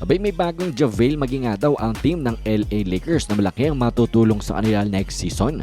Abay may bagong Javale maging nga daw ang team ng LA Lakers na malaki ang matutulong sa kanila next season.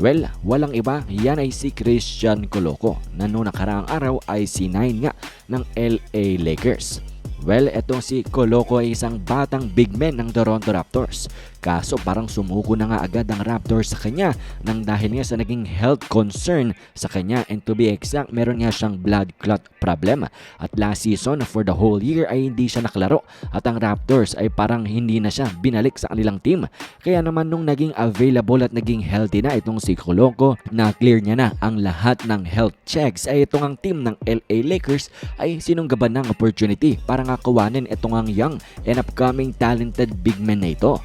Well, walang iba, yan ay si Christian Coloco na noong nakaraang araw ay si 9 nga ng LA Lakers. Well, etong si Coloco ay isang batang big man ng Toronto Raptors. Kaso parang sumuko na nga agad ang Raptors sa kanya nang dahil nga sa naging health concern sa kanya and to be exact, meron nga siyang blood clot problem. At last season, for the whole year ay hindi siya nakalaro at ang Raptors ay parang hindi na siya binalik sa kanilang team. Kaya naman nung naging available at naging healthy na itong si Coloco, na clear niya na ang lahat ng health checks ay itong ang team ng LA Lakers ay sinunggaban ng opportunity para nga kuwanin itong ang young and upcoming talented big man na ito.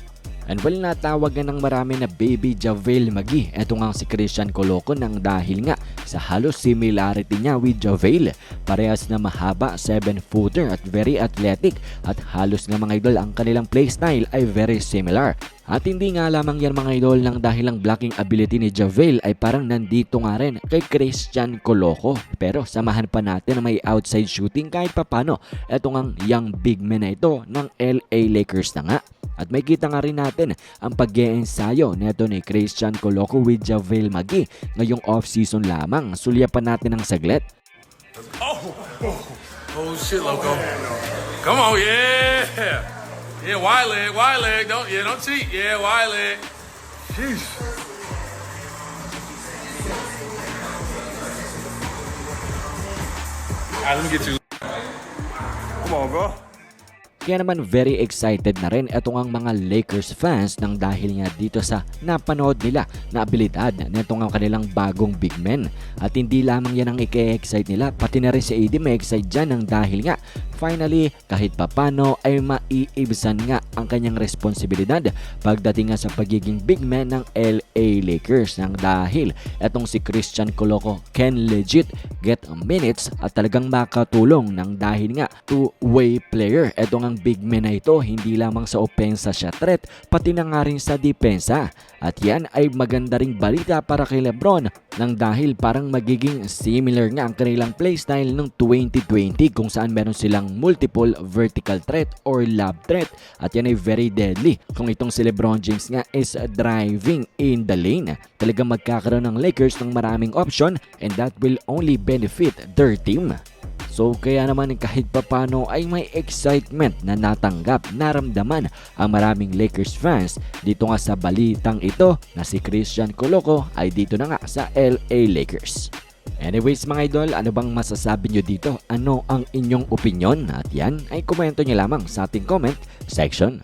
And well, natawag nga ng marami na baby Javale Magi. Ito nga si Christian Coloco nang dahil nga sa halos similarity niya with Javale. Parehas na mahaba, 7-footer at very athletic at halos nga mga idol ang kanilang playstyle ay very similar. At hindi nga lamang yan mga idol nang dahil ang blocking ability ni Javale ay parang nandito nga rin kay Christian Coloco. Pero samahan pa natin na may outside shooting kahit papano. Ito nga young big man na ito ng LA Lakers na nga. At may kita nga rin natin ang pag ensayo neto ni Christian Coloco with Javale Magi ngayong off-season lamang. Sulyapan natin ang saglit. Oh, oh shit, loco. Come on, yeah. Yeah, wide leg, wide leg. Don't yeah, don't cheat. Yeah, wide leg. Sheesh. All right, let me get you. Come on, bro. Kaya naman very excited na rin itong ang mga Lakers fans nang dahil nga dito sa napanood nila na abilidad nitong ang kanilang bagong big men. At hindi lamang yan ang ike-excite nila, pati na rin si AD may excite dyan nang dahil nga finally kahit papano ay maiibsan nga ang kanyang responsibilidad pagdating nga sa pagiging big man ng LA Lakers nang dahil etong si Christian Coloco can legit get minutes at talagang makatulong nang dahil nga two-way player. Etong ang big man na ito hindi lamang sa opensa siya threat pati na nga rin sa depensa. At yan ay maganda ring balita para kay Lebron nang dahil parang magiging similar nga ang kanilang playstyle ng 2020 kung saan meron silang multiple vertical threat or lob threat at yan ay very deadly kung itong si Lebron James nga is driving in the lane. Talagang magkakaroon ng Lakers ng maraming option and that will only benefit their team. So kaya naman kahit papano ay may excitement na natanggap, naramdaman ang maraming Lakers fans dito nga sa balitang ito na si Christian Coloco ay dito na nga sa LA Lakers. Anyways mga idol, ano bang masasabi nyo dito? Ano ang inyong opinion? At yan ay komento nyo lamang sa ating comment section.